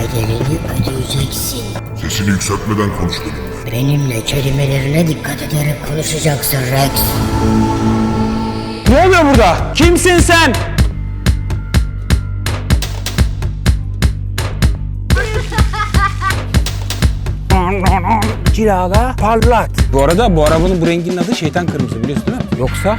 Bedelini ödeyeceksin. Sesini yükseltmeden konuş benimle. Benimle kelimelerine dikkat ederek konuşacaksın Rex. Ne oluyor burada? Kimsin sen? Cilala parlat. Bu arada bu arabanın bu renginin adı şeytan kırmızı biliyorsun değil mi? Yoksa?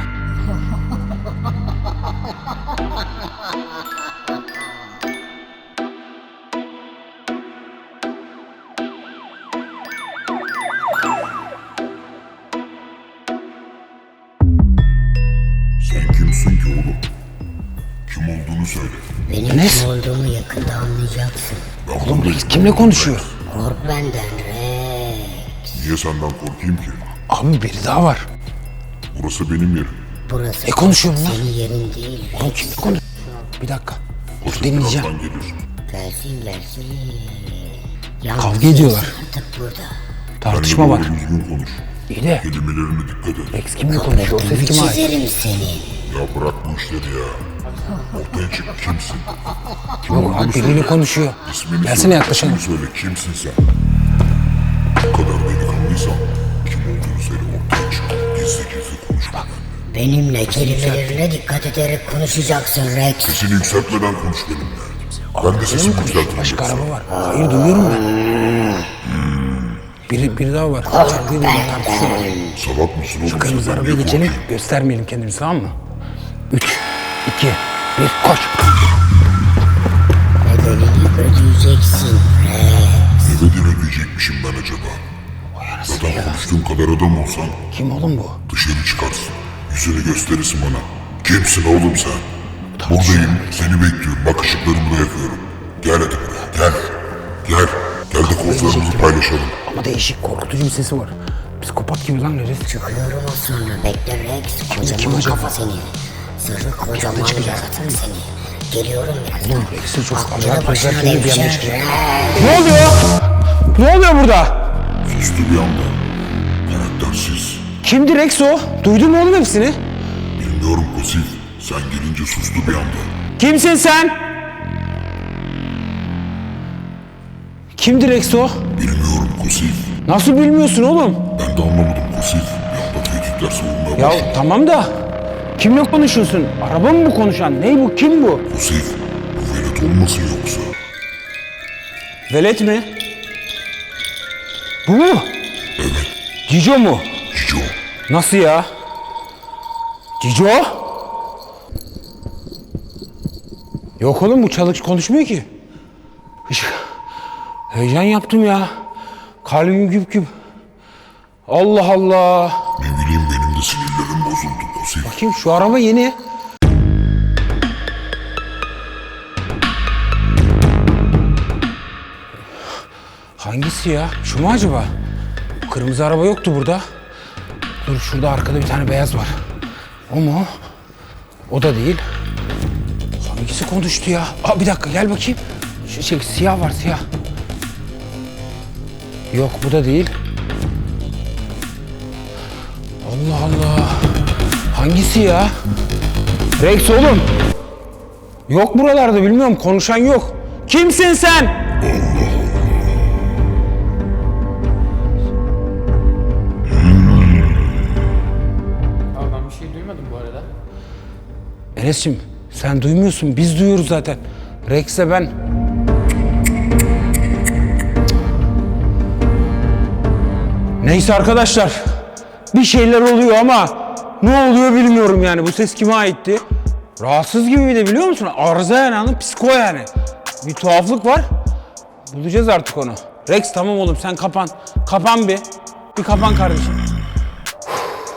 Olduğunu söyle. Benim Enes. kim olduğumu yakında anlayacaksın. Ben Oğlum. Rex kimle konuşuyor? Kork benden Rex. Niye senden korkayım ki? Abi biri daha var. Burası benim yerim. Burası Ne konuşuyor bunlar? senin yerin değil. Oğlum kimle konuşuyor? Bir dakika. Birazdan gelir. Gelsin gelsin. Kavga ediyorlar. Artık burada. Tartışma var. Konuş. İyi de Kelimelerine dikkat et. Rex kimle konuşuyor? O ses kime ait? Çizerim seni. Ya bırak bu işleri ya. Çık kimsin? Kim Yok olduğunu abi söyle. biriyle konuşuyor. İsmini Gelsene söyle, yaklaşalım. ismini söyle kimsin sen? Bu kadar delikanlıysan kim olduğunu söyle ortaya çık. Gizli gizli konuş bak. Benimle kelimelerine dikkat ederek konuşacaksın Rex. Sesini yükseltmeden konuş benimle. Ben de sesimi yükseltirim. Başka yoksa. araba var. Hayır duyuyorum ben. Biri, biri daha var. Kavga ediyorlar, tartışıyorlar. Salak mısın oğlum? Kırmızı sen? Ben arabaya geçelim. Göstermeyelim kendimizi tamam mı? Üç, iki, bir, koş. Bedelini ödeyeceksin Rex. Ne bedel ödeyecekmişim ben acaba? Zaten konuştuğum kadar adam olsan Kim oğlum bu? dışarı çıkarsın. Yüzünü gösterirsin bana. Kimsin oğlum sen? Buradayım, seni bekliyorum. Bak ışıklarımı da yakıyorum. Gel hadi buraya, gel. Gel. Gel de kozlarımızı paylaşalım. Ama değişik korkutucu bir sesi var. Psikopat gibi lan neresi? Çıkıyorum o sonra bekle Rex. kim Kocaman acaba? kafa seni. Sırrı kocaman yaratık seni. Geliyorum birazdan. Oğlum Rex'in çok acayip özel bir devşir anda. Rex. Ne oluyor? Ne oluyor burada? Sustu bir anda. Karaktersiz. Kimdi Rex o? Duydun mu oğlum hepsini? Bilmiyorum pasif. Sen gelince sustu bir anda. Kimsin sen? Kimdi Rex o? Bilmiyorum pasif. Nasıl bilmiyorsun oğlum? Ben de anlamadım pasif. Bir anda tehditler savunmaya Ya başladı. tamam da kimle konuşuyorsun? Araba mı bu konuşan? Ney bu? Kim bu? Pasif. Bu velet olmasın yoksa. Velet mi? Bu mu? Evet. Cico mu? Cico. Nasıl ya? Cico? Yok oğlum bu çalış konuşmuyor ki. Hiç... Heyecan yaptım ya. Kalbim güp güp. Allah Allah. Ne bileyim benim Bakayım şu araba yeni. Hangisi ya? Şu mu acaba? Kırmızı araba yoktu burada. Dur şurada arkada bir tane beyaz var. O mu? O da değil. Hangisi konuştu ya? Aa bir dakika gel bakayım. Şu şey siyah var siyah. Yok bu da değil. Allah Allah. Hangisi ya? Rex oğlum. Yok buralarda bilmiyorum konuşan yok. Kimsin sen? Abi ben bir şey duymadım bu arada. Enes'cim sen duymuyorsun biz duyuyoruz zaten. Rex'le ben... Neyse arkadaşlar. Bir şeyler oluyor ama ne oluyor bilmiyorum yani. Bu ses kime aitti? Rahatsız gibi bir de biliyor musun? Arıza yani anladın? Psiko yani. Bir tuhaflık var. Bulacağız artık onu. Rex tamam oğlum sen kapan. Kapan bir. Bir kapan kardeşim.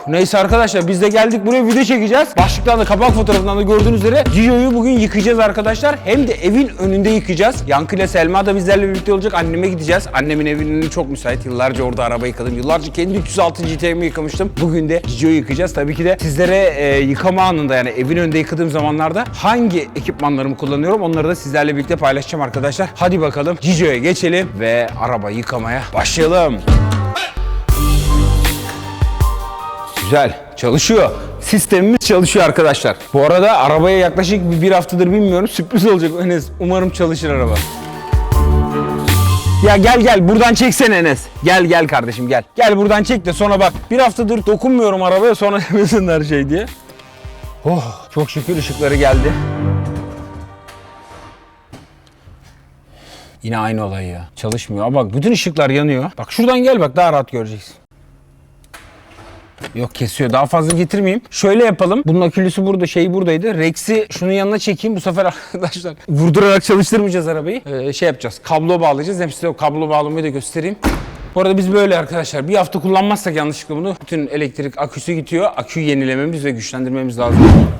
Neyse arkadaşlar biz de geldik buraya video çekeceğiz. Başlıktan da kapak fotoğrafından da gördüğünüz üzere Gio'yu bugün yıkayacağız arkadaşlar. Hem de evin önünde yıkayacağız. Yankı ile Selma da bizlerle birlikte olacak. Anneme gideceğiz. Annemin evinin çok müsait. Yıllarca orada araba yıkadım. Yıllarca kendi 306 GT'mi yıkamıştım. Bugün de Gio'yu yıkayacağız. Tabii ki de sizlere e, yıkama anında yani evin önünde yıkadığım zamanlarda hangi ekipmanlarımı kullanıyorum onları da sizlerle birlikte paylaşacağım arkadaşlar. Hadi bakalım Gio'ya geçelim ve araba yıkamaya başlayalım. Güzel. Çalışıyor. Sistemimiz çalışıyor arkadaşlar. Bu arada arabaya yaklaşık bir, haftadır bilmiyorum. Sürpriz olacak Enes. Umarım çalışır araba. Ya gel gel buradan çeksene Enes. Gel gel kardeşim gel. Gel buradan çek de sonra bak. Bir haftadır dokunmuyorum arabaya sonra demesinler şey diye. Oh çok şükür ışıkları geldi. Yine aynı olay ya. Çalışmıyor. Aa bak bütün ışıklar yanıyor. Bak şuradan gel bak daha rahat göreceksin. Yok kesiyor. Daha fazla getirmeyeyim. Şöyle yapalım. Bunun akülüsü burada, şeyi buradaydı. Rex'i şunun yanına çekeyim. Bu sefer arkadaşlar vurdurarak çalıştırmayacağız arabayı. Ee, şey yapacağız. Kablo bağlayacağız. Hem size o kablo bağlamayı da göstereyim. Bu arada biz böyle arkadaşlar. Bir hafta kullanmazsak yanlışlıkla bunu bütün elektrik aküsü gidiyor. Aküyü yenilememiz ve güçlendirmemiz lazım.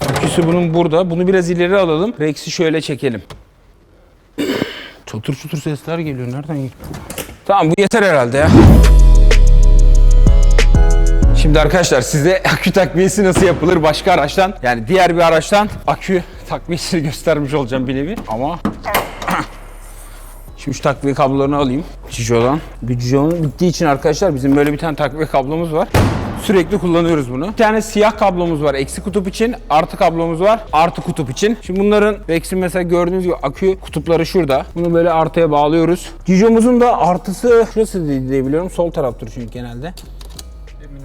Aküsü bunun burada. Bunu biraz ileri alalım. Rex'i şöyle çekelim. Çatır çutur sesler geliyor. Nereden geliyor? Tamam bu yeter herhalde ya. Şimdi arkadaşlar size akü takviyesi nasıl yapılır başka araçtan yani diğer bir araçtan akü takviyesini göstermiş olacağım bir nevi ama Şimdi şu takviye kablolarını alayım Cijo'dan. Bu Cijo'nun bittiği için arkadaşlar bizim böyle bir tane takviye kablomuz var. Sürekli kullanıyoruz bunu. Bir tane siyah kablomuz var eksi kutup için, artı kablomuz var artı kutup için. Şimdi bunların Rex'in mesela gördüğünüz gibi akü kutupları şurada. Bunu böyle artıya bağlıyoruz. Cijo'muzun da artısı şurası diye biliyorum. Sol taraftır çünkü genelde.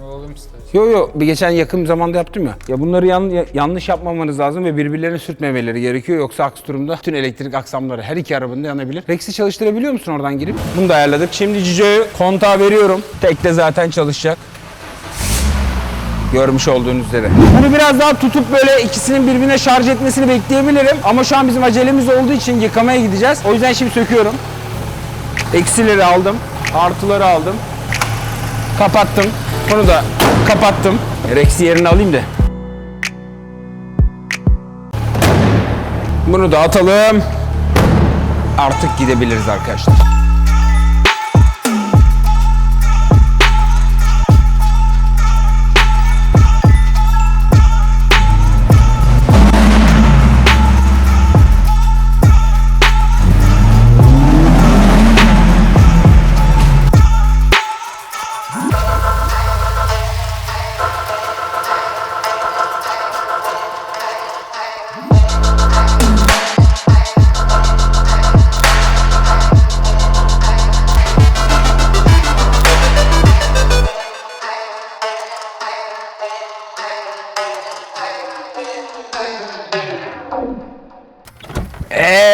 Emin olalım istersen. Yo yo bir geçen yakın zamanda yaptım ya. Ya bunları yan- ya- yanlış yapmamanız lazım ve birbirlerini sürtmemeleri gerekiyor. Yoksa aksi durumda bütün elektrik aksamları her iki arabanın da yanabilir. Rex'i çalıştırabiliyor musun oradan girip? Bunu da ayarladık. Şimdi Cico'yu kontağa veriyorum. Tek de zaten çalışacak. Görmüş olduğunuz üzere. Bunu biraz daha tutup böyle ikisinin birbirine şarj etmesini bekleyebilirim. Ama şu an bizim acelemiz olduğu için yıkamaya gideceğiz. O yüzden şimdi söküyorum. Eksileri aldım. Artıları aldım. Kapattım. Bunu da kapattım. Rex'i yerine alayım da. Bunu da atalım. Artık gidebiliriz arkadaşlar.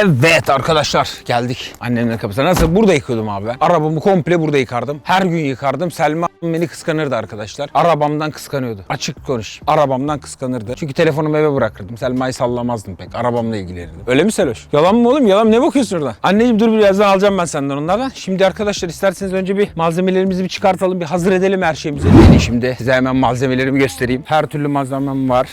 Evet arkadaşlar geldik annemin kapısına. Nasıl? Burada yıkıyordum abi ben. Arabamı komple burada yıkardım. Her gün yıkardım. Selma beni kıskanırdı arkadaşlar. Arabamdan kıskanıyordu. Açık konuş. Arabamdan kıskanırdı. Çünkü telefonumu eve bırakırdım. Selma'yı sallamazdım pek. Arabamla ilgilenirdim. Öyle mi Seloş? Yalan mı oğlum? Yalan ne bakıyorsun orada? Anneciğim dur birazdan alacağım ben senden onlardan. Şimdi arkadaşlar isterseniz önce bir malzemelerimizi bir çıkartalım. Bir hazır edelim her şeyimizi. Yani şimdi size hemen malzemelerimi göstereyim. Her türlü malzemem var.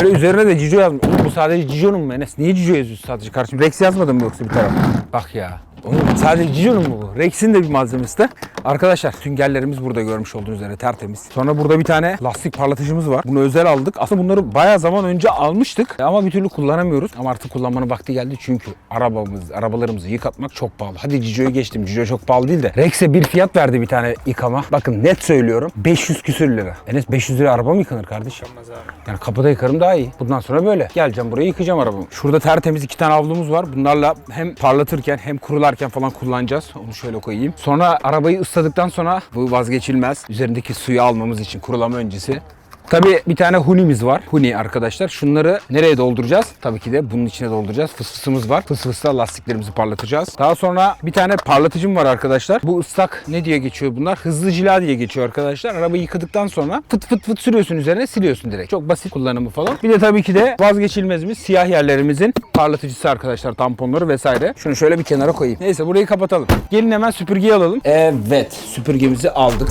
Şöyle üzerine de Cico yazmış. Oğlum bu sadece Cico'nun mu Enes? Niye Cico yazıyorsun sadece kardeşim? Rex yazmadın mı yoksa bir taraf? Bak ya. Oğlum sadece Cico'nun mu bu? Rex'in de bir malzemesi de. Arkadaşlar süngerlerimiz burada görmüş olduğunuz üzere tertemiz. Sonra burada bir tane lastik parlatıcımız var. Bunu özel aldık. Aslında bunları bayağı zaman önce almıştık ama bir türlü kullanamıyoruz. Ama artık kullanmanın vakti geldi çünkü arabamız, arabalarımızı yıkatmak çok pahalı. Hadi Cico'yu geçtim. Cico çok pahalı değil de. Rex'e bir fiyat verdi bir tane yıkama. Bakın net söylüyorum. 500 küsür lira. Enes 500 lira araba mı yıkanır kardeşim? Olmaz abi. Yani kapıda yıkarım daha iyi. Bundan sonra böyle. Geleceğim buraya yıkayacağım arabamı. Şurada tertemiz iki tane havlumuz var. Bunlarla hem parlatırken hem kurularken falan kullanacağız. Onu şöyle koyayım. Sonra arabayı ısladıktan sonra bu vazgeçilmez. Üzerindeki suyu almamız için kurulama öncesi. Tabii bir tane hunimiz var. Huni arkadaşlar. Şunları nereye dolduracağız? Tabii ki de bunun içine dolduracağız. Fısfısımız var. Fısfısla lastiklerimizi parlatacağız. Daha sonra bir tane parlatıcım var arkadaşlar. Bu ıslak ne diye geçiyor bunlar? Hızlı cila diye geçiyor arkadaşlar. Arabayı yıkadıktan sonra fıt fıt fıt sürüyorsun üzerine siliyorsun direkt. Çok basit kullanımı falan. Bir de tabii ki de vazgeçilmezimiz siyah yerlerimizin parlatıcısı arkadaşlar. Tamponları vesaire. Şunu şöyle bir kenara koyayım. Neyse burayı kapatalım. Gelin hemen süpürgeyi alalım. Evet süpürgemizi aldık.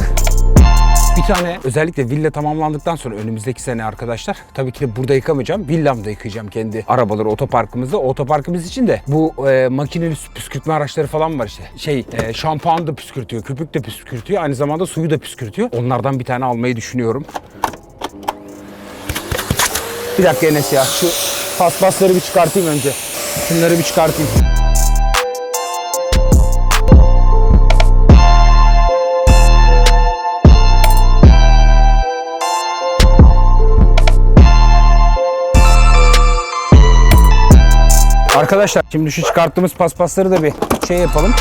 Bir tane özellikle villa tamamlandıktan sonra önümüzdeki sene arkadaşlar tabii ki burada yıkamayacağım. Villamda yıkayacağım kendi arabaları otoparkımızda. Otoparkımız için de bu e, makineli püskürtme araçları falan var işte. Şey e, şampuan da püskürtüyor, köpük de püskürtüyor. Aynı zamanda suyu da püskürtüyor. Onlardan bir tane almayı düşünüyorum. Bir dakika Enes ya şu paspasları bir çıkartayım önce. Şunları bir çıkartayım. Arkadaşlar şimdi şu çıkarttığımız paspasları da bir şey yapalım.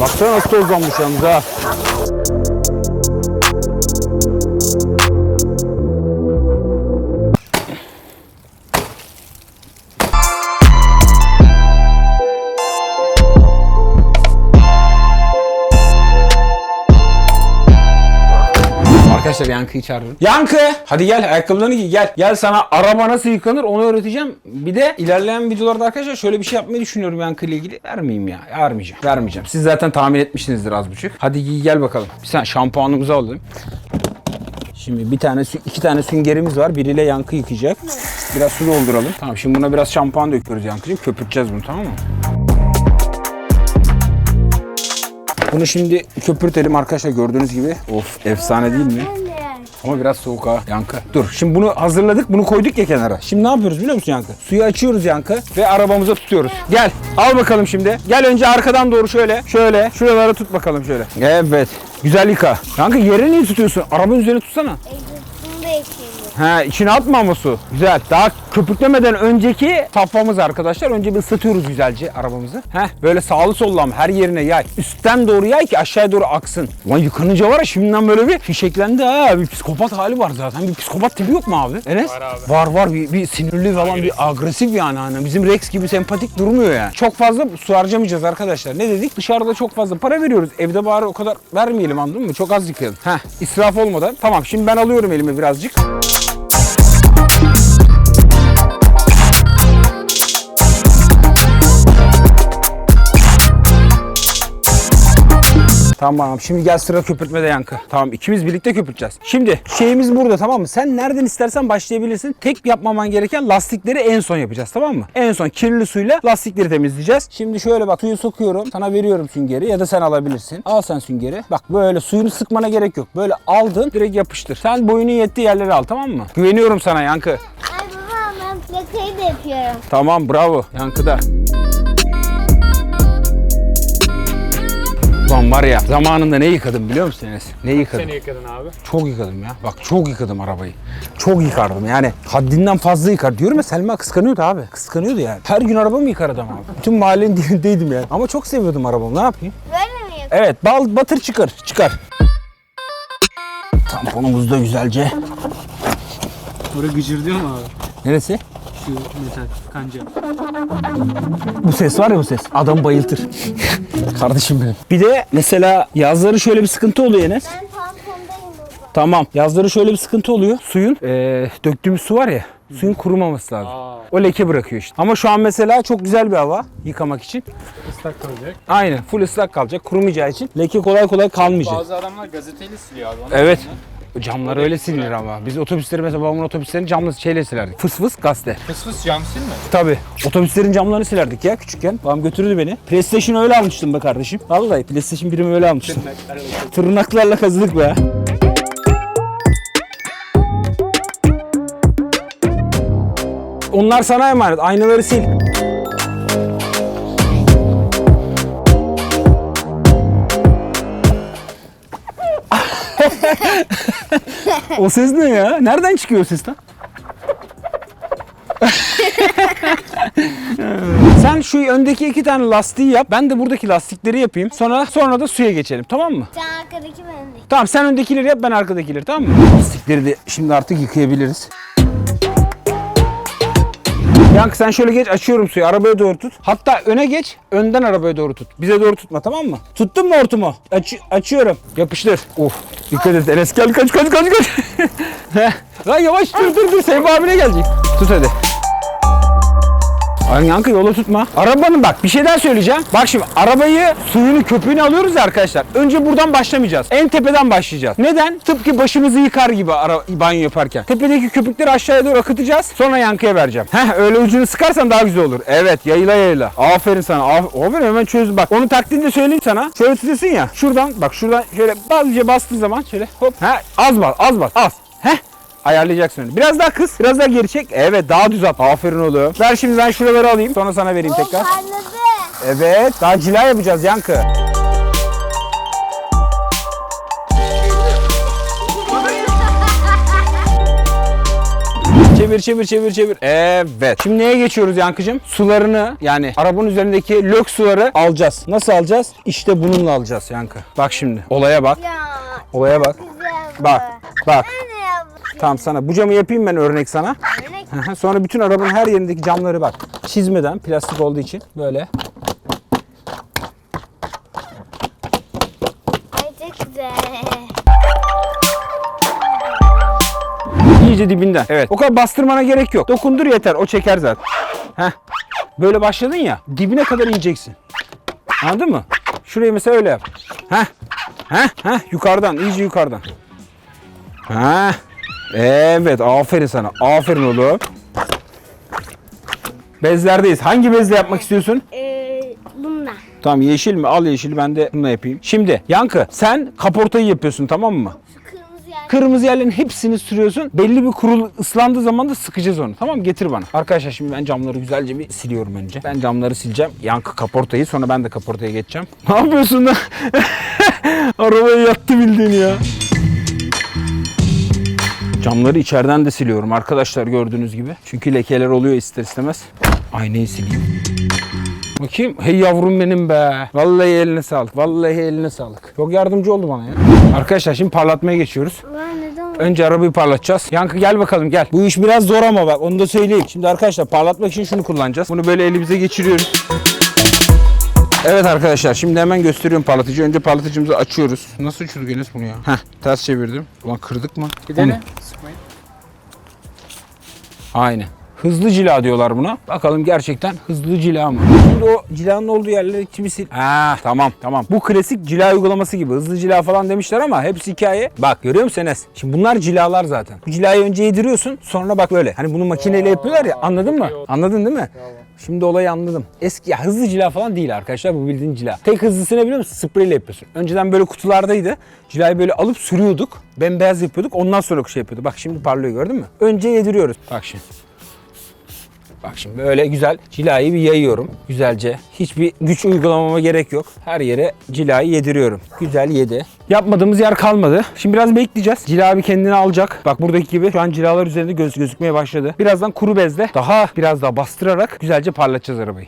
Baksana nasıl tozlanmış yalnız ha. Yankı'yı çağırıyorum. Yankı! Hadi gel ayakkabılarını giy gel. Gel sana araba nasıl yıkanır onu öğreteceğim. Bir de ilerleyen videolarda arkadaşlar şöyle bir şey yapmayı düşünüyorum Yankı ile ilgili. Vermeyeyim ya. Vermeyeceğim. Vermeyeceğim. Siz zaten tahmin etmişsinizdir az buçuk. Hadi giy gel bakalım. Bir sen şampuanımızı alalım. Şimdi bir tane, iki tane süngerimiz var. Biriyle yankı yıkayacak. Biraz su dolduralım. Tamam şimdi buna biraz şampuan döküyoruz yankıcığım. Köpürteceğiz bunu tamam mı? Bunu şimdi köpürtelim arkadaşlar gördüğünüz gibi. Of efsane değil mi? Ama biraz soğuk ha Yankı. Dur şimdi bunu hazırladık bunu koyduk ya kenara. Şimdi ne yapıyoruz biliyor musun Yankı? Suyu açıyoruz Yankı ve arabamıza tutuyoruz. Gel al bakalım şimdi. Gel önce arkadan doğru şöyle şöyle şuralara tut bakalım şöyle. Evet güzel yıka. Yankı yere niye tutuyorsun? Arabanın üzerine tutsana. Egzozunu Ha içine atma ama su. Güzel. Daha köpüklemeden önceki safhamız arkadaşlar. Önce bir ısıtıyoruz güzelce arabamızı. Heh böyle sağlı sollu ama her yerine yay. Üstten doğru yay ki aşağıya doğru aksın. Ulan yıkanınca var ya şimdiden böyle bir fişeklendi ha. Bir psikopat hali var zaten. Bir psikopat tipi yok mu abi? Enes? Var abi. Var var. Bir, bir sinirli falan bir agresif yani. Hani bizim Rex gibi sempatik durmuyor yani. Çok fazla su harcamayacağız arkadaşlar. Ne dedik? Dışarıda çok fazla para veriyoruz. Evde bari o kadar vermeyelim anladın mı? Çok az yıkayalım. Heh israf olmadan. Tamam şimdi ben alıyorum elime birazcık. Tamam şimdi gel sıra köpürtmede yankı. Tamam ikimiz birlikte köpürteceğiz. Şimdi şeyimiz burada tamam mı? Sen nereden istersen başlayabilirsin. Tek yapmaman gereken lastikleri en son yapacağız tamam mı? En son kirli suyla lastikleri temizleyeceğiz. Şimdi şöyle bak suyu sokuyorum. Sana veriyorum süngeri ya da sen alabilirsin. Al sen süngeri. Bak böyle suyunu sıkmana gerek yok. Böyle aldın direkt yapıştır. Sen boyunun yettiği yerlere al tamam mı? Güveniyorum sana yankı. Ay baba ben plakayı da yapıyorum. Tamam bravo yankıda. Ulan var ya zamanında ne yıkadım biliyor musun Enes? Ne yıkadım? Seni yıkadın abi. Çok yıkadım ya. Bak çok yıkadım arabayı. Çok yıkardım yani. Haddinden fazla yıkar. Diyorum ya Selma kıskanıyordu abi. Kıskanıyordu yani. Her gün arabamı yıkar adam abi. Bütün mahallenin dilindeydim yani. Ama çok seviyordum arabamı. Ne yapayım? Böyle mi yapıyorsun? Evet bal batır çıkar. Çıkar. Tamponumuzu da güzelce. Bura gıcırdıyor mu abi? Neresi? Şu metal kanca. Bu ses var ya bu ses. Adam bayıltır. Kardeşim benim. Bir de mesela yazları şöyle bir sıkıntı oluyor Enes. Ben tampondayım baba. Tamam. Yazları şöyle bir sıkıntı oluyor. Suyun eee, döktüğümüz su var ya. Suyun kurumaması lazım. Aa. O leke bırakıyor işte. Ama şu an mesela çok güzel bir hava yıkamak için. Islak kalacak. Aynen full ıslak kalacak. Kurumayacağı için leke kolay kolay kalmayacak. Bazı adamlar gazeteyle siliyor abi. Evet. mı? Camlar öyle silinir ama. Biz otobüsleri mesela babamın otobüslerini camla şeyle silerdik. Fıs fıs gazete. Fıs fıs cam silme. Tabii. Otobüslerin camlarını silerdik ya küçükken. Babam götürdü beni. PlayStation öyle almıştım be kardeşim. Vallahi PlayStation 1'imi öyle almıştım. Tırnaklarla kazıdık be. Onlar sana emanet. Aynaları sil. o ses ne ya? Nereden çıkıyor o ses lan? Sen şu öndeki iki tane lastiği yap. Ben de buradaki lastikleri yapayım. Sonra sonra da suya geçelim. Tamam mı? Sen arkadaki benim değil. Tamam sen öndekileri yap ben arkadakileri tamam mı? Lastikleri de şimdi artık yıkayabiliriz. Yankı sen şöyle geç açıyorum suyu arabaya doğru tut. Hatta öne geç önden arabaya doğru tut. Bize doğru tutma tamam mı? Tuttun mu hortumu? Aç, açıyorum. Yapıştır. Of dikkat et Enes gel kaç kaç kaç kaç. Lan yavaş dur dur dur Seyfi abine gelecek. Tut hadi. Ay Yankı yola tutma. Arabanın bak bir şey daha söyleyeceğim. Bak şimdi arabayı suyunu köpüğünü alıyoruz ya arkadaşlar. Önce buradan başlamayacağız. En tepeden başlayacağız. Neden? Tıpkı başımızı yıkar gibi ara, banyo yaparken. Tepedeki köpükleri aşağıya doğru akıtacağız. Sonra Yankı'ya vereceğim. Heh öyle ucunu sıkarsan daha güzel olur. Evet yayla yayla. Aferin sana. Af Aferin hemen çözdüm. Bak onu taklidini de söyleyeyim sana. Şöyle tutuyorsun ya. Şuradan bak şuradan şöyle bazıca bastığın zaman şöyle hop. Ha az bas az bas az. Ayarlayacaksın öyle. Biraz daha kıs, biraz daha geri çek. Evet, daha düz at. Aferin oğlum. Ver şimdi ben şuraları alayım. Sonra sana vereyim tekrar. parladı. Evet, daha cila yapacağız Yankı. Çevir çevir çevir çevir. Evet. Şimdi neye geçiyoruz Yankıcığım? Sularını yani arabanın üzerindeki lök suları alacağız. Nasıl alacağız? İşte bununla alacağız Yankı. Bak şimdi. Olaya bak. Ya Olaya bak. güzel bu. Bak. Bak. Tamam sana bu camı yapayım ben örnek sana. Örnek Sonra bütün arabanın her yerindeki camları bak. Çizmeden plastik olduğu için böyle. Ay çok güzel. İyice dibinden. Evet. O kadar bastırmana gerek yok. Dokundur yeter. O çeker zaten. Heh. Böyle başladın ya. Dibine kadar ineceksin. Anladın mı? Şurayı mesela öyle yap. Heh. Heh. Heh. Yukarıdan. iyice yukarıdan. Heh. Evet. Aferin sana. Aferin oğlum. Bezlerdeyiz. Hangi bezle yapmak istiyorsun? Ee. Tamam yeşil mi? Al yeşili ben de bununla yapayım. Şimdi Yankı sen kaportayı yapıyorsun tamam mı? Şu kırmızı yer. Kırmızı yerlerin hepsini sürüyorsun. Belli bir kurul ıslandığı zaman da sıkacağız onu. Tamam mı? Getir bana. Arkadaşlar şimdi ben camları güzelce bir siliyorum önce. Ben camları sileceğim. Yankı kaportayı sonra ben de kaportaya geçeceğim. Ne yapıyorsun lan? Arabaya yattı bildiğin ya. Camları içeriden de siliyorum arkadaşlar gördüğünüz gibi. Çünkü lekeler oluyor ister istemez. Aynayı sileyim. Bakayım. Hey yavrum benim be. Vallahi eline sağlık. Vallahi eline sağlık. Çok yardımcı oldu bana ya. Arkadaşlar şimdi parlatmaya geçiyoruz. Önce arabayı parlatacağız. Yankı gel bakalım gel. Bu iş biraz zor ama bak onu da söyleyeyim. Şimdi arkadaşlar parlatmak için şunu kullanacağız. Bunu böyle elimize geçiriyoruz. Evet arkadaşlar şimdi hemen gösteriyorum parlatıcı. Önce parlatıcımızı açıyoruz. Nasıl uçurduk Enes bunu ya? Heh ters çevirdim. Ulan kırdık mı? Bir dene. Sıkmayın. Aynen. Hızlı cila diyorlar buna. Bakalım gerçekten hızlı cila mı? Şimdi o cilanın olduğu yerleri kimi sil... Ha tamam tamam. Bu klasik cila uygulaması gibi. Hızlı cila falan demişler ama hepsi hikaye. Bak görüyor musun Enes? Şimdi bunlar cilalar zaten. Bu cilayı önce yediriyorsun sonra bak böyle. Hani bunu makineyle yapıyorlar ya anladın mı? Anladın değil mi? Şimdi olayı anladım. Eski ya hızlı cila falan değil arkadaşlar bu bildiğin cila. Tek hızlısı ne biliyor musun? Spreyle yapıyorsun. Önceden böyle kutulardaydı. Cilayı böyle alıp sürüyorduk. Bembeyaz yapıyorduk. Ondan sonra şey yapıyorduk. Bak şimdi parlıyor gördün mü? Önce yediriyoruz. Bak şimdi. Bak şimdi böyle güzel cilayı bir yayıyorum güzelce. Hiçbir güç uygulamama gerek yok. Her yere cilayı yediriyorum. Güzel yedi. Yapmadığımız yer kalmadı. Şimdi biraz bekleyeceğiz. Cila bir kendini alacak. Bak buradaki gibi şu an cilalar üzerinde göz gözükmeye başladı. Birazdan kuru bezle daha biraz daha bastırarak güzelce parlatacağız arabayı.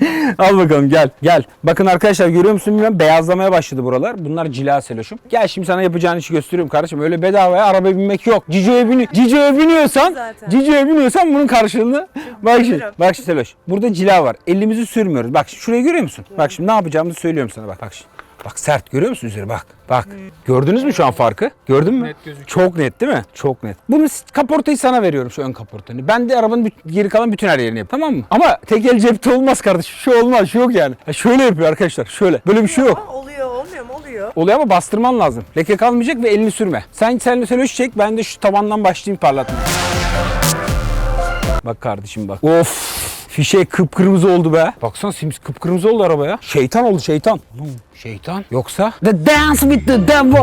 Al bakalım gel gel. Bakın arkadaşlar görüyor musun bilmem beyazlamaya başladı buralar. Bunlar cila seloşum. Gel şimdi sana yapacağın işi gösteriyorum kardeşim. Öyle bedavaya araba binmek yok. Cico'ya bini Cico'ya biniyorsan Zaten. Cico'ya biniyorsan bunun karşılığını bak şimdi. Bak şimdi Seloş. Burada cila var. Elimizi sürmüyoruz. Bak şurayı görüyor musun? Bak şimdi ne yapacağımızı söylüyorum sana bak. Bak şimdi. Bak sert görüyor musun üzeri bak. Bak. Gördünüz mü şu an farkı? Gördün mü? Net gözüküyor. Çok net değil mi? Çok net. Bunu kaportayı sana veriyorum şu ön kaportanı. Ben de arabanın geri kalan bütün her yerini yap. Tamam mı? Ama tek el cepte olmaz kardeşim. Şu olmaz. Şu yok yani. Ha, şöyle yapıyor arkadaşlar. Şöyle. Böyle bir şey yok. Aa, oluyor olmuyor mu oluyor. Oluyor ama bastırman lazım. Leke kalmayacak ve elini sürme. Sen sen sen çek ben de şu tabandan başlayayım parlatmaya. Bak kardeşim bak. Of. Fişek kıpkırmızı oldu be. Baksana sims kıpkırmızı oldu araba ya. Şeytan oldu şeytan. Oğlum, Şeytan. Yoksa The Dance with the Devil.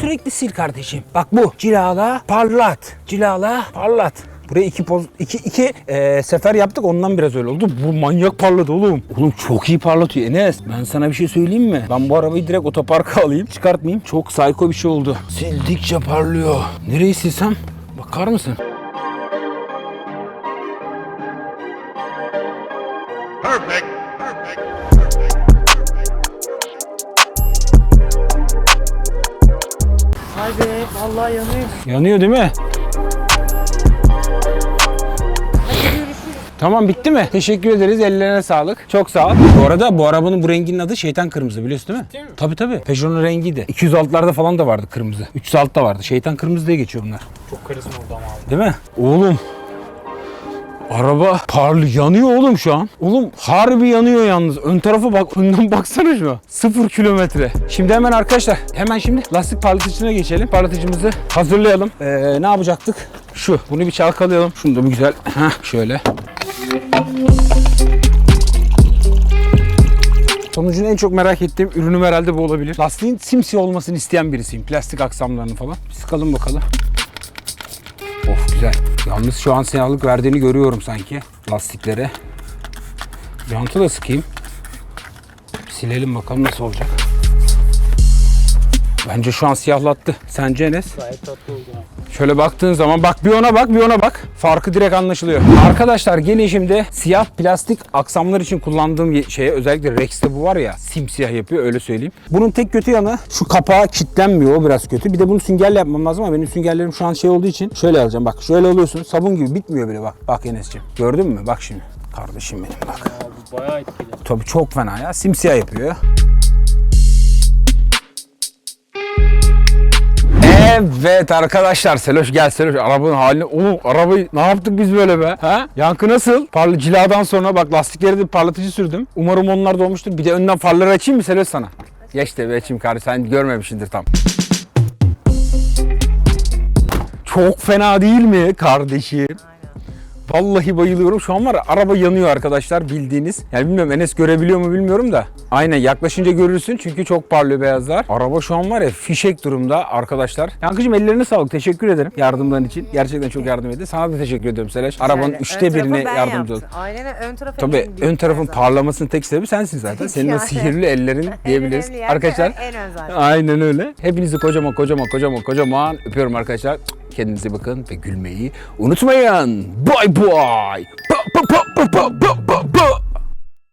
Sürekli sil kardeşim. Bak bu. Cilala parlat. Cilala parlat. Buraya iki poz, iki, iki eee, sefer yaptık ondan biraz öyle oldu. Bu manyak parladı oğlum. Oğlum çok iyi parlatıyor Enes. Ben sana bir şey söyleyeyim mi? Ben bu arabayı direkt otoparka alayım. Çıkartmayayım. Çok psycho bir şey oldu. Sildikçe parlıyor. Nereyi silsem? Bakar mısın? Vallahi yanıyor. Yanıyor değil mi? Tamam bitti mi? Teşekkür ederiz. Ellerine sağlık. Çok sağ ol. Bu arada bu arabanın bu renginin adı şeytan kırmızı biliyorsun değil mi? Değil mi? Tabii tabii. Peugeot'un rengiydi. 206'larda falan da vardı kırmızı. 306'da vardı. Şeytan kırmızı diye geçiyor bunlar. Çok karizma oldu ama abi. Değil mi? Oğlum. Araba parlı yanıyor oğlum şu an. Oğlum harbi yanıyor yalnız. Ön tarafa bak. Önden baksana şuna. Sıfır kilometre. Şimdi hemen arkadaşlar hemen şimdi lastik parlatıcısına geçelim. Parlatıcımızı hazırlayalım. Ee, ne yapacaktık? Şu. Bunu bir çalkalayalım. Şunu da bir güzel. Heh, şöyle. Sonucunu en çok merak ettiğim ürünüm herhalde bu olabilir. Lastiğin simsiyah olmasını isteyen birisiyim. Plastik aksamlarını falan. Bir sıkalım bakalım. Güzel. Yalnız şu an siyahlık verdiğini görüyorum sanki lastiklere. Jantı da sıkayım. Silelim bakalım nasıl olacak. Bence şu an siyahlattı. Sence Enes? Gayet tatlı oldu. Şöyle baktığın zaman bak bir ona bak bir ona bak. Farkı direkt anlaşılıyor. Arkadaşlar gene şimdi siyah plastik aksamlar için kullandığım ye- şeye özellikle Rex'te bu var ya simsiyah yapıyor öyle söyleyeyim. Bunun tek kötü yanı şu kapağı kilitlenmiyor o biraz kötü. Bir de bunu süngerle yapmam lazım ama benim süngerlerim şu an şey olduğu için şöyle alacağım. Bak şöyle alıyorsun sabun gibi bitmiyor bile bak. Bak Enes'ciğim gördün mü? Bak şimdi. Kardeşim benim bak. Aa, bu bayağı etkili. Tabii çok fena ya. Simsiyah yapıyor. Evet arkadaşlar Seloş gel Seloş arabanın halini oğlum arabayı ne yaptık biz böyle be? Ha? Yankı nasıl? Parlı ciladan sonra bak lastikleri de parlatıcı sürdüm. Umarım onlar da olmuştur. Bir de önden farları açayım mı Seloş sana? Geç de bir açayım kardeş sen görmemişsindir tam. Çok fena değil mi kardeşim Vallahi bayılıyorum. Şu an var ya, araba yanıyor arkadaşlar bildiğiniz. Yani bilmiyorum Enes görebiliyor mu bilmiyorum da. Aynen yaklaşınca görürsün çünkü çok parlıyor beyazlar. Araba şu an var ya fişek durumda arkadaşlar. Yankıcığım ellerine sağlık. Teşekkür ederim yardımların için. Gerçekten çok yardım etti. Sana da teşekkür ediyorum Seleş. Arabanın Yani üçte tarafı birine ben yardımcı yaptım. oldun. Aynen ön tarafı Tabii en büyük ön tarafın zaten. parlamasının tek sebebi sensin zaten. Senin o Yani. sihirli ellerin diyebiliriz. önemli yer Arkadaşlar en ön zaten. aynen öyle. Hepinizi kocaman kocaman kocaman kocaman öpüyorum arkadaşlar. Kendinize bakın ve gülmeyi unutmayın. Bye bye. Ba, ba, ba, ba, ba, ba, ba.